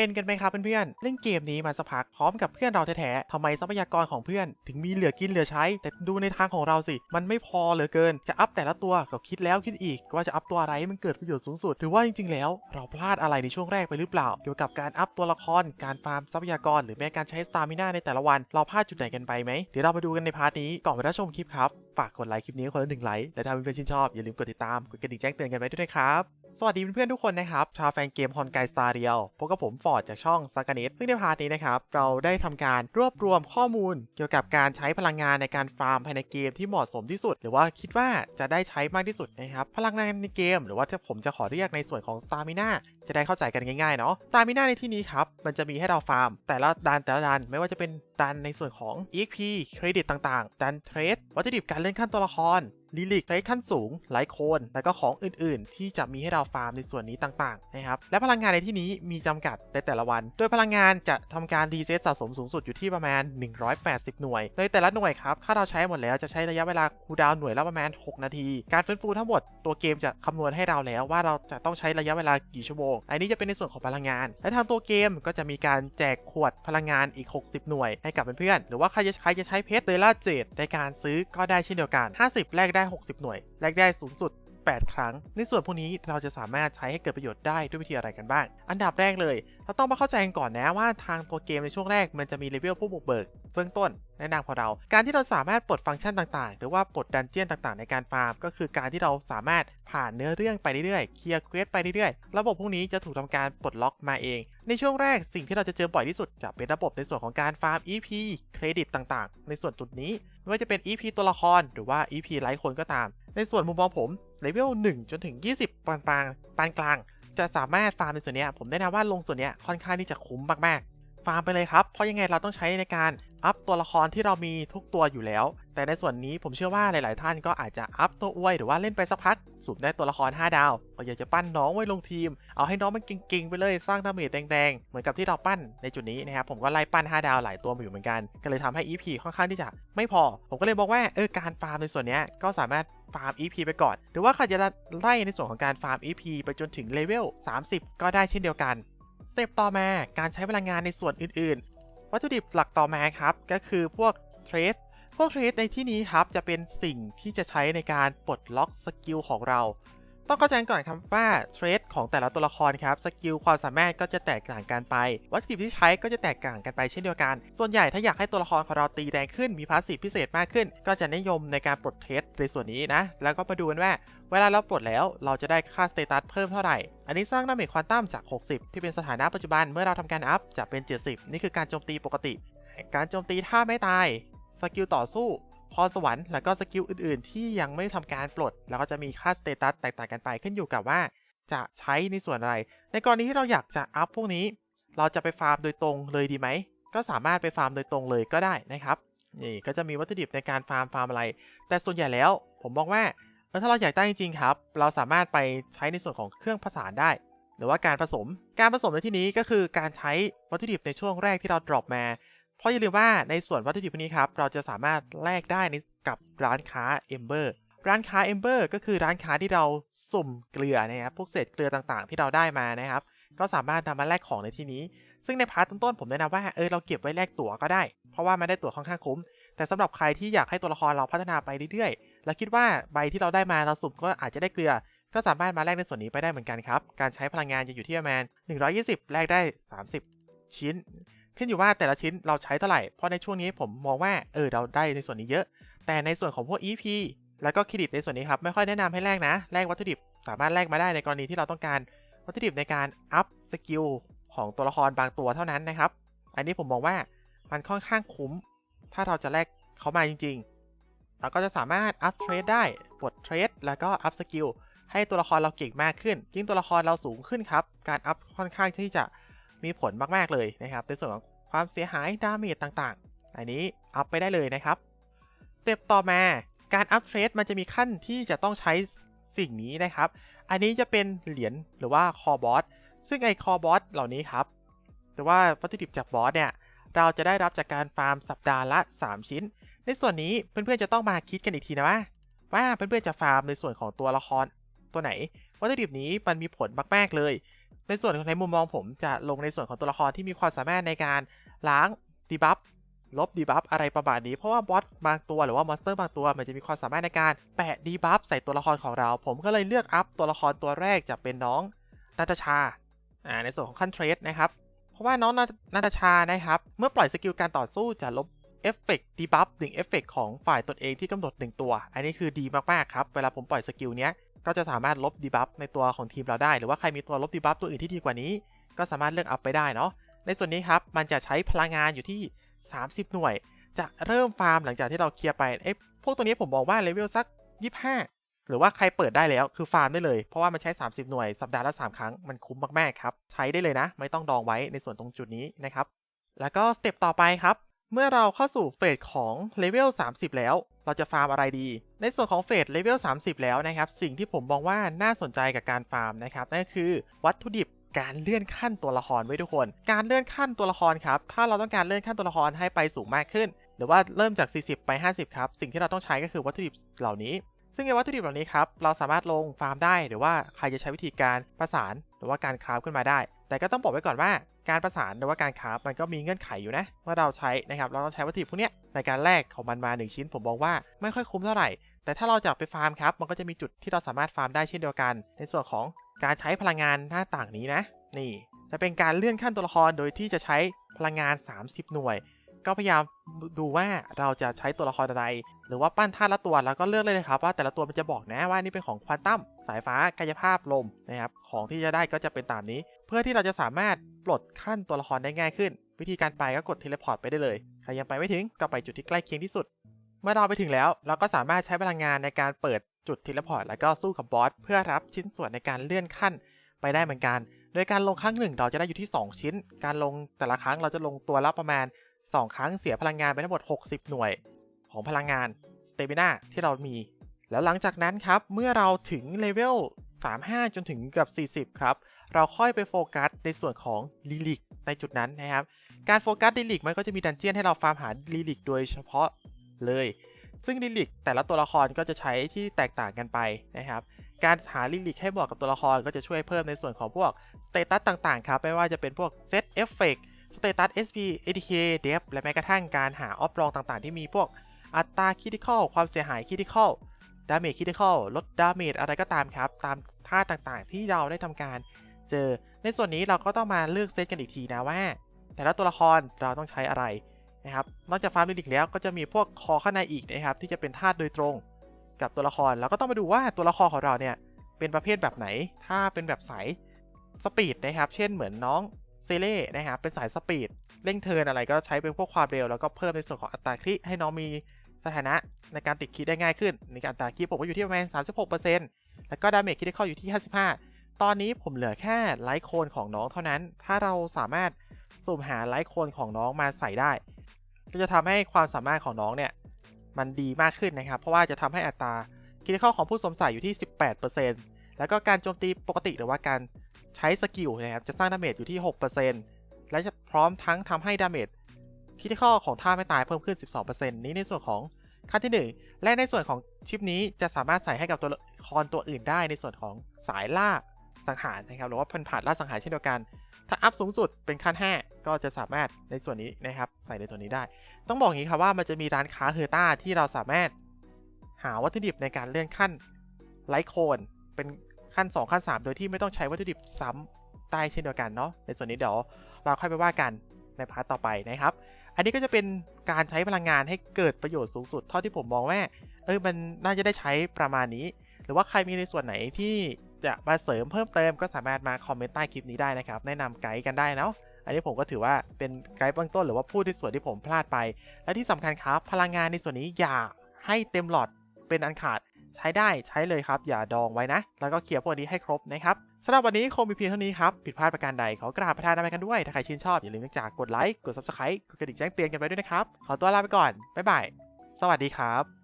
เป็นกันไหมครับเพื่อนๆเล่นเกมนี้มาสักพักพร้อมกับเพื่อนเราแท้ๆทำไมทรัพยากรของเพื่อน ถึงมีเหลือกินเหลือใช้ แต่ดูในทางของเราสิ มันไม่พอเหลือเกิน จะอัพแต่ละตัวก็คิดแล้วคิดอีก ว่าจะอัพตัวอะไรให้มันเกิดประโยชน์สูงสุด หรือว่าจริงๆ แล้ว เราพลาดอะไรในช่วงแรกไปหรือเปล่า เกี่ยวกับการอัพตัวละคร การฟาร์มทรัพยากร หรือแม้การใช้สตามิน่าในแต่ละวัน เราพลาดจุดไหนกันไปไหมเดี๋ยวเรามาดูกันในพาร์ทนี้ก่อนไปรับชมคลิปครับฝากกดไลค์คลิปนี้คนละหนึ่งไลค์และถ้าเพื่อนๆชื่นชอบอย่าลืมกดติดตามกดกระดิ่งแจ้งเตือนกันไว้ด้วยนะครับ สวัสดีเพื่อนๆทุกคนนะครับ ชาวแฟนเกมฮอนไกสตาร์เรียลพบกับผมฟอร์ดจากช่องซักกนิตซึ่งในพาร์ทนี้นะครับ เราได้ทำการรวบรวมข้อมูล เกี่ยวกับการใช้พลังงานในการฟาร์มภายในเกมที่เหมาะสมที่สุด หรือว่าคิดว่าจะได้ใช้มากที่สุดนะครับ พลังงานในเกม หรือว่าจะผมจะขอเรียกในส่วนของสตามิน่าจะได้เข้าใจกันง่ายๆเนาะสตามิน่าในที่นี้ครับ มันจะมีให้เราฟาร์ม แต่ละดันแต่ละดันไม่ว่าจะเป็นดันในส่วนของ EXP เครดิตต่างๆ ดันเทรดวัตถุดิบการเล่นขั้นตัวละคร ลิลิกไลท์ขั้นสูงไลท์โคน แล้วก็ของอื่นๆ ที่จะมีให้เราฟาร์มในส่วนนี้ต่างๆนะครับและพลังงานในที่นี้มีจำกัดในแต่ละวัน โดยพลังงานจะทำการรีเซ็ตสะสมสูงสุดอยู่ที่ประมาณ 180 หน่วยโดยแต่ละหน่วยครับถ้าเราใช้หมดแล้วจะใช้ระยะเวลาคูลดาวน์หน่วยละประมาณ 6 นาที การฟื้นฟูทั้งหมดตัวเกมจะคำนวณให้เราแล้วว่าเราจะต้องใช้ระยะเวลากี่ชั่วโมงอันนี้จะเป็นในส่วนของพลังงาน และทางตัวเกมก็จะมีการแจกขวดพลังงานอีก 60 หน่วยให้กับเพื่อนๆหรือว่าใครจะใครจะใช้เพชรเดล่าเจดในการซื้อก็ได้เช่นเดียวกัน 50แลกได้60 หน่วย แลกได้สูงสุด 8 ครั้ง ในส่วนพวกนี้เราจะสามารถใช้ให้เกิดประโยชน์ได้ด้วยวิธีอะไรกันบ้าง อันดับแรกเลย เราต้องมาเข้าใจกันก่อนนะว่าทางตัวเกมในช่วงแรกมันจะมีเลเวลผู้บุกเบิกเบื้องต้นแนะนำของเรา การที่เราสามารถปลดฟังก์ชันต่างๆ หรือว่าปลดดันเจียนต่างๆ ในการฟาร์ม ก็คือการที่เราสามารถผ่านเนื้อเรื่องไปเรื่อยๆ เคลียร์เควสไปเรื่อยๆ ระบบพวกนี้จะถูกทำการปลดล็อกมาเอง ในช่วงแรกสิ่งที่เราจะเจอบ่อยที่สุดจะเป็นระบบในส่วนของการฟาร์ม EP เครดิตต่างๆ ในส่วนจุดนี้ไม่ว่าจะเป็น EP ตัวละครหรือว่า EP ไลฟ์คนก็ตาม ในส่วนมุมมองผมเลเวล1 จนถึง 20 ปานปานปานกลาง จะสามารถฟาร์มในส่วนนี้ผมแนะนำว่าลงส่วนนี้ค่อนข้างที่จะคุ้มมากๆ ฟาร์มไปเลยครับ เพราะยังไงเราต้องใช้ในการ อัพตัวละครที่เรามีทุกตัวอยู่แล้ว แต่ในส่วนนี้ผมเชื่อว่าหลาย ๆ ท่านก็อาจจะอัพตัวอวยหรือว่าเล่นไปสักพักสูบได้ตัวละคร 5 ดาวก็อยากจะปั้นน้องไว้ลงทีม เอาให้น้องมันเก่ง ๆ ไปเลยสร้างดาเมจแดง ๆ เหมือนกับที่เราปั้นในจุดนี้นะครับผมก็ไล่ปั้น 5 ดาวหลายตัวมาอยู่เหมือนกัน ก็เลยทำให้ EP ค่อนข้างที่จะไม่พอ ผมก็เลยบอกว่าเออการฟาร์มในส่วนนี้ก็สามารถฟาร์ม EP ไปก่อน หรือว่าใครจะไล่ในส่วนของการฟาร์ม EP ไปจนถึงเลเวล30 ก็ได้เช่นเดียวกันสเต็ปต่อมาการใช้พลังงานในส่วนอื่น วัตถุดิบหลักต่อมาครับ ก็คือพวกเทรสพวกเทรสในที่นี้ครับจะเป็นสิ่งที่จะใช้ในการปลดล็อกสกิลของเรา ต้องเข้าใจก่อนครับว่าเทรดของแต่ละตัวละครครับสกิลความสามารถก็จะแตกต่างกันไป วัตถุดิบที่ใช้ก็จะแตกต่างกันไปเช่นเดียวกัน ส่วนใหญ่ถ้าอยากให้ตัวละครของเราตีแรงขึ้นมีพาสซีฟพิเศษมากขึ้น ก็จะนิยมในการปลดเทรดในส่วนนี้นะ แล้วก็มาดูกันว่า เวลาเราปลดแล้วเราจะได้ค่าสเตตัสเพิ่มเท่าไหร่ อันนี้สร้างดาเมจควอนตัมจาก 60 ที่เป็นสถานะปัจจุบันเมื่อเราทำการอัพจะเป็น 70 นี่คือการโจมตีปกติ การโจมตีถ้าไม่ตายสกิลต่อสู้ พรสวรรค์แล้วก็สกิลอื่นๆ ที่ยังไม่ทำการปลด แล้วก็จะมีค่าสเตตัสแตกต่างกันไปขึ้นอยู่กับว่าจะใช้ในส่วนอะไร ในกรณีที่เราอยากจะอัพพวกนี้ เราจะไปฟาร์มโดยตรงเลยดีไหม ก็สามารถไปฟาร์มโดยตรงเลยก็ได้นะครับ นี่ก็จะมีวัตถุดิบในการฟาร์มฟาร์มอะไร แต่ส่วนใหญ่แล้ว ผมมองว่าถ้าเราอยากได้จริงๆครับ เราสามารถไปใช้ในส่วนของเครื่องผสานได้ หรือว่าการผสม การผสมในที่นี้ก็คือการใช้วัตถุดิบในช่วงแรกที่เราดรอปมา เพราะอย่าลืมว่าในส่วนวัตถุดิบพวกนี้ครับ เราจะสามารถแลกได้กับร้านค้า Ember ร้านค้า Ember ก็คือร้านค้าที่เราสุ่มเกลือนะครับ พวกเศษเกลือต่างๆ ที่เราได้มานะครับ ก็สามารถนำมาแลกของในที่นี้ ซึ่งในพาร์ทต้นๆผมแนะนำว่า เออ เราเก็บไว้แลกตั๋วก็ได้ เพราะว่ามันได้ตั๋วค่อนข้างคุ้ม แต่สำหรับใครที่อยากให้ตัวละครเราพัฒนาไปเรื่อยๆ และคิดว่าใบที่เราได้มาเราสุ่มก็อาจจะได้เกลือ ก็สามารถมาแลกในส่วนนี้ไปได้เหมือนกันครับ การใช้พลังงานจะอยู่ที่ประมาณ120 แลกได้ 30 ชิ้น ขึ้นอยู่ว่าแต่ละชิ้นเราใช้เท่าไหร่ เพราะในช่วงนี้ผมมองว่าเออเราได้ในส่วนนี้เยอะ แต่ในส่วนของพวก EP แล้วก็เครดิตในส่วนนี้ครับไม่ค่อยแนะนำให้แลกนะแลกวัตถุดิบสามารถแลกมาได้ในกรณีที่เราต้องการวัตถุดิบในการอัพสกิลของตัวละครบางตัวเท่านั้นนะครับ อันนี้ผมมองว่ามันค่อนข้างคุ้ม ถ้าเราจะแลกเขามาจริงๆ เราก็จะสามารถอัพเทรดได้ปลดเทรดแล้วก็อัพสกิลให้ตัวละครเราเก่งมากขึ้น ยิ่งตัวละครเราสูงขึ้นครับ การอัพค่อนข้างที่จะมีผลมากๆเลยนะครับ ในส่วนของ ความเสียหายดาเมจต่างๆ อันนี้อัพไปได้เลยนะครับ สเต็ปต่อมาการอัพเทรดมันจะมีขั้นที่จะต้องใช้สิ่งนี้นะครับ อันนี้จะเป็นเหรียญหรือว่าคอบอสซึ่งไอคอบอสเหล่านี้ครับหรือว่าวัตถุดิบจากบอสเนี่ยเราจะได้รับจากการฟาร์มสัปดาห์ละ 3 ชิ้น ในส่วนนี้เพื่อนๆจะต้องมาคิดกันอีกทีนะว่าว่าเพื่อนๆจะฟาร์มในส่วนของตัวละครตัวไหน วัตถุดิบนี้มันมีผลมากๆเลย ในส่วนของในมุมมองผมจะลงในส่วนของตัวละครที่มีความสามารถในการล้างดีบัฟลบดีบัฟอะไรประมาณนี้ เพราะว่าบอสบางตัวหรือว่ามอนสเตอร์บางตัวมันจะมีความสามารถในการแปะดีบัฟใส่ตัวละครของเรา ผมก็เลยเลือกอัพตัวละครตัวแรกจะเป็นน้องนาตาชาอ่าในส่วนของขั้นเทรดนะครับ เพราะว่าน้องนาตาชานะครับ เมื่อปล่อยสกิลการต่อสู้จะลบเอฟเฟกต์ดีบัฟหนึ่งเอฟเฟกต์ของฝ่ายตนเองที่กำหนดหนึ่งตัว อันนี้คือดีมากๆครับ เวลาผมปล่อยสกิลเนี้ย ก็จะสามารถลบดีบัฟในตัวของทีมเราได้ หรือว่าใครมีตัวลบดีบัฟตัวอื่นที่ดีกว่านี้ ก็สามารถเลือกอัพไปได้เนาะ ในส่วนนี้ครับมันจะใช้พลังงานอยู่ที่ 30 หน่วย จะเริ่มฟาร์มหลังจากที่เราเคลียร์ไปเอ้พวกตัวนี้ผมบอกว่าเลเวลสัก 25 หรือว่าใครเปิดได้แล้วคือฟาร์มได้เลย เพราะว่ามันใช้ 30 หน่วยสัปดาห์ละ 3 ครั้ง มันคุ้มมากๆครับ ใช้ได้เลยนะ ไม่ต้องดองไว้ในส่วนตรงจุดนี้นะครับ แล้วก็สเต็ปต่อไปครับ เมื่อเราเข้าสู่เฟสของเลเวล 30 แล้ว เราจะฟาร์มอะไรดี ในส่วนของเฟสเลเวล 30 แล้วนะครับ สิ่งที่ผมมองว่าน่าสนใจกับการฟาร์มนะครับ นั่นก็คือวัตถุดิบการเลื่อนขั้นตัวละครไว้ทุกคน การเลื่อนขั้นตัวละครครับ ถ้าเราต้องการเลื่อนขั้นตัวละครให้ไปสูงมากขึ้น หรือว่าเริ่มจาก 40 ไป 50 ครับ สิ่งที่เราต้องใช้ก็คือวัตถุดิบเหล่านี้ ซึ่งในวัตถุดิบเหล่านี้ครับ เราสามารถลงฟาร์มได้ หรือว่าใครจะใช้วิธีการประสาน หรือว่าการคราฟขึ้นมาได้ แต่ก็ต้องบอกไว้ก่อนว่าการประสานหรือว่าการคราฟมันก็มีเงื่อนไขอยู่นะว่าเราใช้นะครับเราต้องใช้วัตถุดิบพวกนี้ในการแลกของมันมา 1 ชิ้น ผมมองว่าไม่ค่อยคุ้มเท่าไหร่ แต่ถ้าเราจะไปฟาร์มครับมันก็จะมีจุดที่เราสามารถฟาร์มได้เช่นเดียวกัน ในส่วนของการใช้พลังงานหน้าต่างนี้นะ นี่จะเป็นการเลื่อนขั้นตัวละครโดยที่จะใช้พลังงาน 30 หน่วย ก็พยายามดูว่าเราจะใช้ตัวละครอะไร หรือว่าปั้นท่าละตัวแล้วก็เลือกเลยนะครับว่าแต่ละตัวมันจะบอกนะว่านี่เป็นของควอนตัมสายฟ้ากายภาพลมนะครับของที่จะได้ก็จะเป็นตามนี้ เพื่อที่เราจะสามารถปลดขั้นตัวละครได้ง่ายขึ้น วิธีการไปก็กดเทเลพอร์ตไปได้เลยใครยังไปไม่ถึงก็ไปจุดที่ใกล้เคียงที่สุด เมื่อเราไปถึงแล้ว เราก็สามารถใช้พลังงานในการเปิดจุดเทเลพอร์ตแล้วก็สู้กับบอสเพื่อรับชิ้นส่วนในการเลื่อนขั้นไปได้เหมือนกัน โดยการลงครั้งหนึ่งเราจะได้อยู่ที่ 2 ชิ้น การลงแต่ละครั้งเราจะลงตัวละประมาณ 2 ครั้งเสียพลังงานไปทั้งหมด 60 หน่วย ของพลังงานสเต m ิน่าที่เรามี แล้วหลังจากนั้นครับ เมื่อเราถึงเลเวล 35 จนถึงเกือบ40 ครับ เราค่อยไปโฟกัสในส่วนของลิลิกในจุดนั้นนะครับ การโฟกัสลิลิกมันก็จะมีดันเจียนให้เราฟาร์มหาลิลิกโดยเฉพาะเลย ซึ่งลิลิกแต่ละตัวละครก็จะใช้ที่แตกต่างกันไปนะครับการหาลิลิกให้เหมาะกับตัวละครก็จะช่วยเพิ่มในส่วนของพวกสเตตัสต่างๆ ครับ ไม่ว่าจะเป็นพวกเซตเอฟเฟก สเตตัส SP ATK Def และแม้กระทั่งการหาออฟรองต่างๆ ที่มีพวกอัตราคิดิคอลความเสียหายคิดิคอลดาเมจคิดิคอลลดดาเมจอะไรก็ตามครับ ตามท่าต่างๆ ที่เราได้ทำการเจอ ในส่วนนี้เราก็ต้องมาเลือกเซตกันอีกทีนะว่า แต่ละตัวละครเราต้องใช้อะไรนะครับ นอกจากฟาร์มลิลิกแล้วก็จะมีพวกคอข้างในอีกนะครับที่จะเป็นธาตุโดยตรงกับตัวละครแล้วก็ต้องมาดูว่าตัวละครของเราเนี่ยเป็นประเภทแบบไหน ถ้าเป็นแบบสายสปีดนะครับ เช่นเหมือนน้อง ซเล่นะครับเป็นสายสปีดเร่งเทินอะไรก็ใช้เป็นพวกความเร็ว แล้วก็เพิ่มในส่วนของอัตราคลิให้น้องมีสถานะในการติดคิดได้ง่ายขึ้นในการอัตราคลิผมก็อยู่ที่ประมาณ 36%แล้วก็ดาเมจคิดได้เข้าอยู่ที่ 55 ตอนนี้ผมเหลือแค่ไลท์โคนของน้องเท่านั้น ถ้าเราสามารถสุ่มหาไลท์โคนของน้องมาใส่ได้ ก็จะทำให้ความสามารถของน้องเนี่ยมันดีมากขึ้นนะครับ เพราะว่าจะทำให้อัตราคิดเข้าของผู้สวมใส่อยู่ที่ 18%แล้วก็การโจมตีปกติหรือว่าการ ใช้สกิลนะครับจะสร้างดาเมจอยู่ที่ 6%และจะพร้อมทั้งทำให้ดาเมจคิดข้อของท่าไม่ตายเพิ่มขึ้น 12%นี้ในส่วนของขั้นที่ 1 และในส่วนของชิปนี้จะสามารถใส่ให้กับตัวละครตัวอื่นได้ในส่วนของสายล่าสังหารนะครับหรือว่าพันผ่านล่าสังหารเช่นเดียวกัน ถ้าอัพสูงสุดเป็นขั้น 5 ก็จะสามารถในส่วนนี้นะครับใส่ในตัวนี้ได้ ต้องบอกอย่างนี้ครับว่ามันจะมีร้านค้าเฮอร์ต้าที่เราสามารถหาวัตถุดิบในการเลื่อนขั้นไลท์โคนเป็น ขั้น 2 ขั้น 3 โดยที่ไม่ต้องใช้วัตถุดิบซ้ำได้เช่นเดียวกันเนาะในส่วนนี้เดี๋ยวเราค่อยไปว่ากันในพาร์ทต่อไปนะครับ อันนี้ก็จะเป็นการใช้พลังงานให้เกิดประโยชน์สูงสุด เท่าที่ผมมองว่าเออมันน่าจะได้ใช้ประมาณนี้ หรือว่าใครมีในส่วนไหนที่จะมาเสริมเพิ่มเติมก็สามารถมาคอมเมนต์ใต้คลิปนี้ได้นะครับ แนะนำไกด์กันได้เนาะอันนี้ผมก็ถือว่าเป็นไกด์เบื้องต้นหรือว่าพูดในส่วนที่ผมพลาดไป และที่สำคัญครับพลังงานในส่วนนี้อย่าให้เต็มหลอดเป็นอันขาด ใช้ได้ใช้เลยครับ อย่าดองไว้นะ แล้วก็เคลียร์พวกนี้ให้ครบนะครับสำหรับวันนี้คงมีเพียงเท่านี้ครับผิดพลาดประการใดขอกราบประทานอภัยกันด้วย ถ้าใครชื่นชอบ อย่าลืมจากกดไลค์กด subscribe กดกระดิ่งแจ้งเตือนกันไปด้วยนะครับ ขอตัวลาไปก่อนบ๊ายบายสวัสดีครับ